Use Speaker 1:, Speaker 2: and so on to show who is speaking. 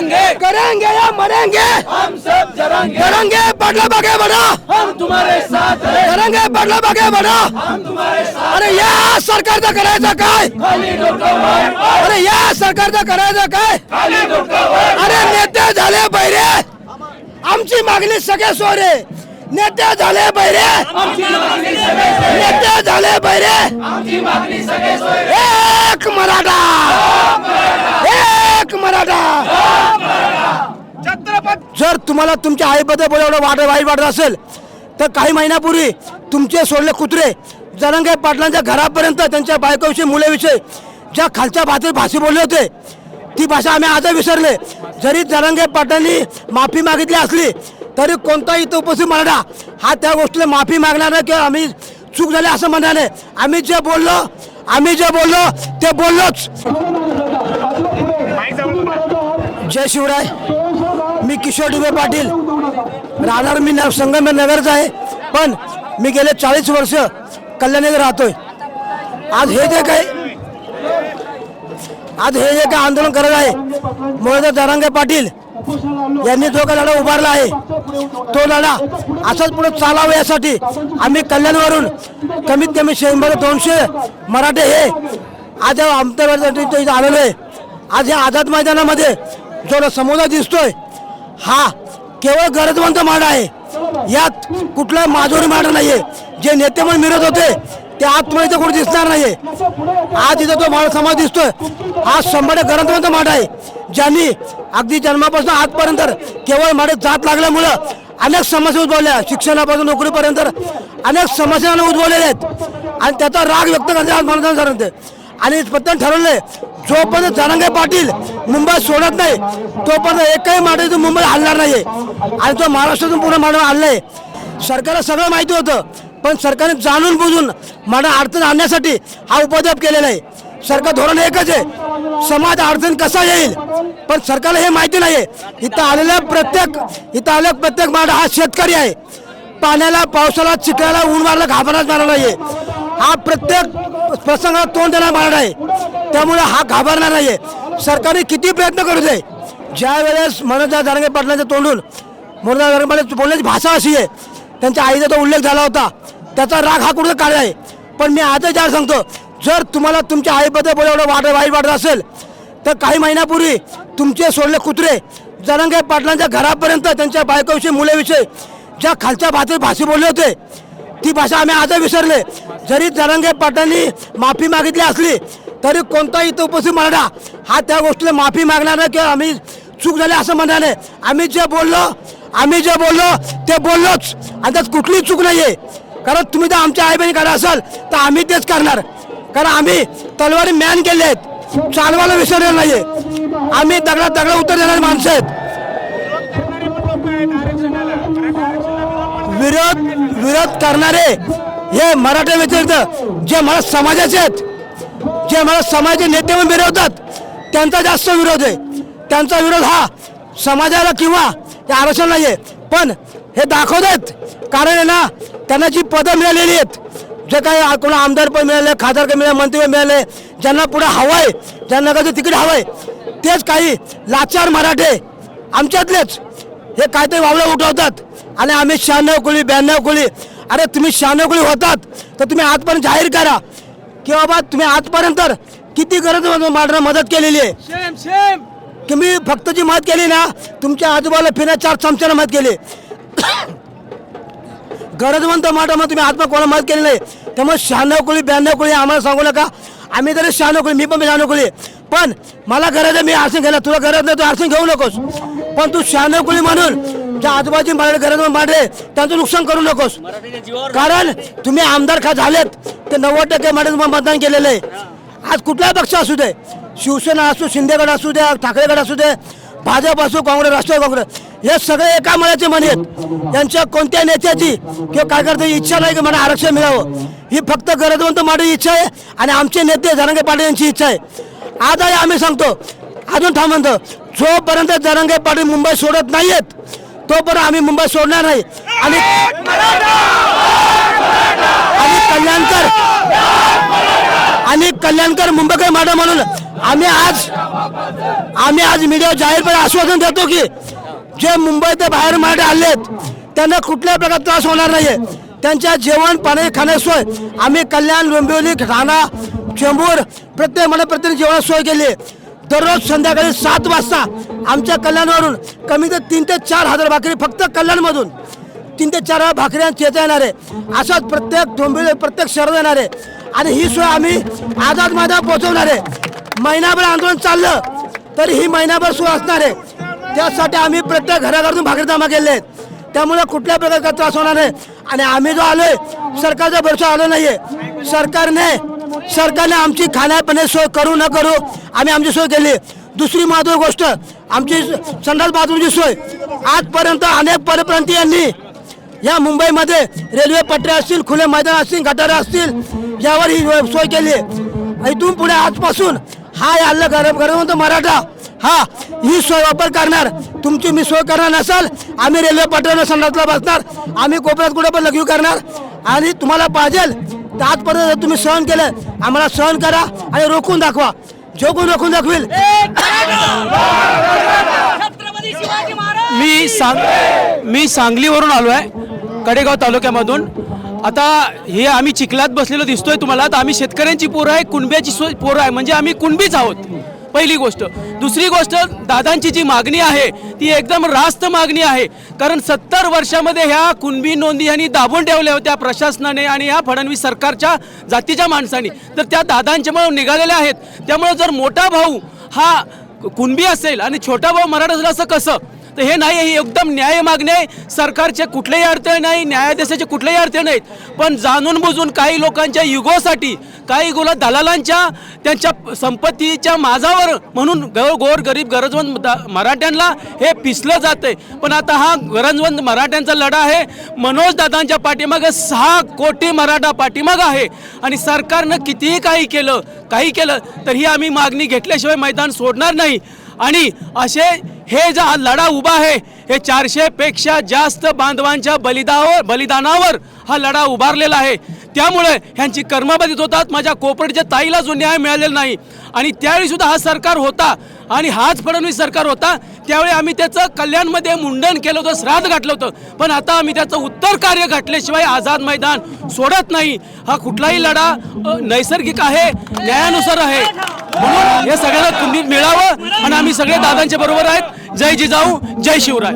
Speaker 1: जरांगे
Speaker 2: करेंगे या मरेंगे?
Speaker 1: हम सब जरांगे।
Speaker 2: करेंगे पडला बघे बडा
Speaker 1: हम तुम्हारे साथ हैं
Speaker 2: करेंगे पडला बघे बडा
Speaker 1: हम तुम्हारे साथ
Speaker 2: अरे या सरकारचं करायचं काय अरे या सरकारचं करायचं काय अरे नेते झाले बैरे आमची मागणी सगळे सोरे नेते झाले बैरे. नेते झाले बैरे. एक मराठा। एक मराठा! जर तुम्हाला तुमच्या आईबद्दल बोलावलं वाट वाईट वाटत असेल तर काही महिन्यापूर्वी तुमचे सोडले कुत्रे जरंगे पाटलांच्या घरापर्यंत त्यांच्या बायकोविषयी मुलेविषयी ज्या खालच्या भाषेत भाषी बोलले होते ती भाषा आम्ही आजही विसरले. जरी जरंगे पाटलांनी माफी मागितली असली तरी कोणताही इथं उपस्थित मराठा हा त्या गोष्टीला माफी मागणार नाही किंवा आम्ही चूक झाली असं म्हणणार नाही. आम्ही जे बोललो आम्ही जे बोललो ते बोललोच. जय शिवराय. मी किशोर डुबे पाटील. राहणार मी न- संगमनेर नगरचा आहे पण मी गेले चाळीस वर्ष कल्याणीत राहतोय. आज हे जे काही आज हे जे काही आंदोलन करत आहे मोहन जरांगे पाटील यांनी जो काही लढा उभारला आहे तो लढा असाच पुढे चालावा यासाठी आम्ही कल्याणवरून कमीत कमी शंभर दोनशे मराठे हे आज आमच्यासाठी इथं आलेलो आहे. आज या आझाद मैदानामध्ये जो समुदाय दिसतोय हा केवळ गरजवंत माडा आहे. यात कुठला माजोरी माडा नाहीये. जे नेते म्हणून मिळत होते ते आतमध्ये इथं कोणी दिसणार नाहीये. आज इथं तो माडा समाज दिसतोय. आज शंभर गरजवंत माडा आहे. ज्यांनी अगदी जन्मापासून आजपर्यंत केवळ माडे जात लागल्यामुळं अनेक समस्या उद्भवल्या. शिक्षणापासून नोकरीपर्यंत अनेक समस्यांना उद्भवलेल्या आहेत. आणि त्याचा राग व्यक्त करण्यात आज आणि प्रत्येक ठरवलंय जोपर्यंत धनंजय पाटील मुंबई सोडत नाही तोपर्यंत एकही माणूस मुंबई हलणार नाही आणि तो महाराष्ट्रातून पूर्ण माणूस आणलाय. सरकारला सगळं माहिती होतं पण सरकारने जाणून बुजून माणूस अडचण आणण्यासाठी हा उपद्रव केलेला आहे. सरकार धोरण एकच आहे. समाज अडचण कसा येईल? पण सरकारला हे माहिती नाहीये. इथं आलेल्या प्रत्येक इथं आलेला प्रत्येक माणूस हा शेतकरी आहे. पाण्याला पावसाला चिखलाला ऊन मारला घाबरणार नाही नाहीये. हा प्रत्येक प्रसंगाला तोंड देणार मारणार आहे. त्यामुळे हा घाबरणार नाहीये. सरकारने किती प्रयत्न करू दे. ज्या वेळेस मनोजा जारंगे पाटलांच्या तोंडून मनोजा जारंगे पाटील बोलण्याची भाषा अशी आहे त्यांच्या आईचा तो उल्लेख झाला होता. त्याचा राग हा कुठं काढला आहे. पण मी आजच यार सांगतो जर तुम्हाला तुमच्या आईबद्दल बोलावलं वाट वाईट वाटत असेल तर काही महिन्यापूर्वी तुमचे सोडले कुत्रे जरंगे पाटलांच्या घरापर्यंत त्यांच्या बायकोविषयी मुलेविषयी ज्या खालच्या भाषेत भाषी बोलले होते ती भाषा आम्ही आजही विसरले. जरी जरंगे पाटलांनी माफी मागितली असली तरी कोणताही इथं उपस्थित मराठा हा त्या गोष्टीला माफी मागणार नाही किंवा आम्ही चूक झाली असं म्हणणार नाही. आम्ही जे बोललो आम्ही जे बोललो ते बोललोच. आणि त्यात कुठलीच चूक आहे कारण तुम्ही जर आमच्या आई बहिणी काढा असाल तर आम्ही तेच करणार. कारण आम्ही तलवारी मॅन केले आहेत. चालवायला विसरलेलं आहे आम्ही दगडात दगडा उत्तर देणारी माणसं आहेत. विरोध विरोध करणारे हे मराठा व्यतिरिक्त जे मला समाजाचे आहेत जे मला समाजाचे नेते म्हणून मिरवतात त्यांचा जास्त विरोध आहे. त्यांचा विरोध हा समाजाला किंवा ते आरक्षण नाही आहे पण हे दाखवत आहेत. कारण आहे ना त्यांना जी पदं मिळालेली आहेत जे काही कोणा आमदार पण मिळाले खासदार पण मिळाले मंत्री पण मिळाले ज्यांना पुढे हवं आहे ज्यांना कसं तिकीट हवं आहे तेच काही लाचार मराठे आमच्यातलेच. हे काहीतरी वावलं उठवतात. आणि आम्ही शहाण्णव कुळी ब्याण्णव कुळी अरे तुम्ही शहाण्णव कुळी होतात तर तुम्ही आजपर्यंत जाहीर करा. की बाबा तुम्ही आजपर्यंत किती गरज मांडणं मदत केलेली आहे. की मी फक्त जी मदत केली ना तुमच्या आजूबाजूला फिरण्या चार चमच्यानं मदत केली. गरजवंत माटामध्ये तुम्ही आत्मा कोणा मदत केली नाही. त्यामुळे शहाण्णव कुळी ब्याण्णव कुळी आम्हाला सांगू नका. आम्ही तरी शहाण्णव कुळी मी पण शहाण्णव कुळी पण मला गरज आहे मी आरक्षण घ्यायला तुला गरज नाही तू आरक्षण घेऊ नकोस. पण तू शहाण्णव कुळी म्हणून ज्या आजूबाजूची मला गरज मांडे त्यांचं नुकसान करू नकोस. कारण तुम्ही आमदार खा झालेत ते नव्वद टक्के मराठी मतदान केलेलं आहे. आज कुठलाही पक्ष असू दे शिवसेना असू शिंदेगड असू दे ठाकरेगड असू दे भाजप असो काँग्रेस राष्ट्रवादी काँग्रेस हे सगळे एका मनाचे मन आहेत. यांच्या कोणत्या नेत्याची किंवा कार्यकर्त्याची इच्छा नाही की मला आरक्षण मिळावं? ही फक्त गरजवंत माझी इच्छा आहे आणि आमचे नेते जरांगे पाटील यांची इच्छा आहे. आजही आम्ही सांगतो अजून थांबतो जोपर्यंत जरांगे पाटील मुंबई सोडत नाहीयेत तोपर्यंत आम्ही मुंबई सोडणार नाही. आणि आणि कल्याणकर आणि कल्याणकर मुंबईकर मॅडम म्हणून आम्ही आज आम्ही आज मीडिया जाहीरपणे आश्वासन देतो की जे मुंबई ते बाहेर मराठे आलेत त्यांना कुठल्याही प्रकारचा त्रास होणार नाहीये. त्यांच्या जेवण पाणी खाण्याची सोय आम्ही कल्याण डोंबिवली ठाणा चेंबूर प्रत्येक मला प्रत्येक जेवणाची सोय केली. दररोज संध्याकाळी सात वाजता आमच्या कल्याणवरून कमी तर तीन ते चार हजार भाकरी फक्त कल्याणमधून. तीन ते चार हजार भाकऱ्या चेता येणार आहे. अशाच प्रत्येक डोंबिवली प्रत्येक शहरात येणार आहे. आणि ही सोय आम्ही आझाद मैदान पोहोचवणार आहे. महिनाभर आंदोलन चाललं तरी ही महिनाभर सोय असणार आहे. त्यासाठी आम्ही प्रत्येक घराघरातून भाकरी जमा केले आहेत. त्यामुळे कुठल्या प्रकारचा त्रास होणार नाही. आणि आम्ही जो आलोय सरकारचा भरोसा आलो नाहीये. सरकारने सरकारने आमची खाण्यापिण्याची सोय करू न करू आम्ही आमची सोय केली. दुसरी महत्वाची गोष्ट आमची संडास बाथरूमची सोय. आजपर्यंत अनेक परप्रांतीयांनी या मुंबईमध्ये रेल्वे पटऱ्या असतील खुले मैदान असतील गटारे असतील यावर ही सोय केली. इथून पुढे आजपासून हा याला गरम गरमवंत मराठा हा ही सोय वापर करणार. तुमची मी सोय करणार नसाल आम्ही रेल्वे पटऱ्यावर संडासला बसणार. आम्ही कोपऱ्यात कुठे पण लघवी करणार. आणि तुम्हाला पाहिजे तर आजपर्यंत तुम्ही सहन केलं आम्हाला सहन करा आणि रोखून दाखवा. जो कोण रोखून दाखवेल
Speaker 3: मी सांग मी सांगलीवरून आलो आहे कडेगाव तालुक्यामधून. आता हे आम्ही चिखलात बसलेलो दिसतोय तुम्हाला. तर आम्ही शेतकऱ्यांची पोरं आहे कुणब्याची सोय पोरं आहे. म्हणजे आम्ही कुणबीच आहोत. पहिली गोष्ट. दुसरी गोष्ट दादांची जी मागणी आहे ती एकदम रास्त मागणी आहे. कारण सत्तर वर्षामध्ये ह्या कुणबी नोंदी यांनी दाबून ठेवल्या होत्या प्रशासनाने आणि ह्या फडणवीस सरकारच्या जातीच्या माणसांनी. तर त्या दादांच्यामुळे निघालेल्या आहेत. त्यामुळे जर मोठा भाऊ हा कुणबी असेल आणि छोटा भाऊ मराठा असेल असं कसं? तर हे नाही ही एकदम न्याय मागणे आहे. सरकारचे कुठलेही अडथळे नाही न्यायाधीशाचे कुठलेही अडथळे नाहीत. पण जाणून बुजून काही लोकांच्या युगोसाठी काही गुला दलालांच्या त्यांच्या संपत्तीच्या माझावर म्हणून गो गोर गरीब गरजवंत दा- मराठ्यांना हे पिसलं जातंय. पण आता हा गरजवंत मराठ्यांचा लढा आहे. मनोज दादांच्या पाठीमागे सहा कोटी मराठा पाठीमागं आहे. आणि सरकारनं कितीही काही केलं काही केलं तरीही आम्ही मागणी घेतल्याशिवाय मैदान सोडणार नाही. आणि असे हे जा लढा उभा आहे हे चारशेपेक्षा जास्त बांधवांच्या बलिदावर बलिदानावर हा लढा उभारलेला आहे. त्यामुळे ह्यांची कर्मबाधित होतात. माझ्या कोपरच्या ताईला जो न्याय मिळालेला नाही. आणि त्यावेळीसुद्धा हा सरकार होता. आणि हाच फडणवीस सरकार होता त्यावेळी आम्ही त्याचं कल्याणमध्ये मुंडन केलं होतं श्राद्ध घातलं होतं. पण आता आम्ही त्याचं उत्तर कार्य घातल्याशिवाय आझाद मैदान सोडत नाही. हा कुठलाही लढा नैसर्गिक आहे न्यायानुसार आहे. म्हणून हे सगळ्यांना तुम्ही मिळावं आणि आम्ही सगळे दादांच्या बरोबर आहेत. जय जिजाऊ जय शिवराय.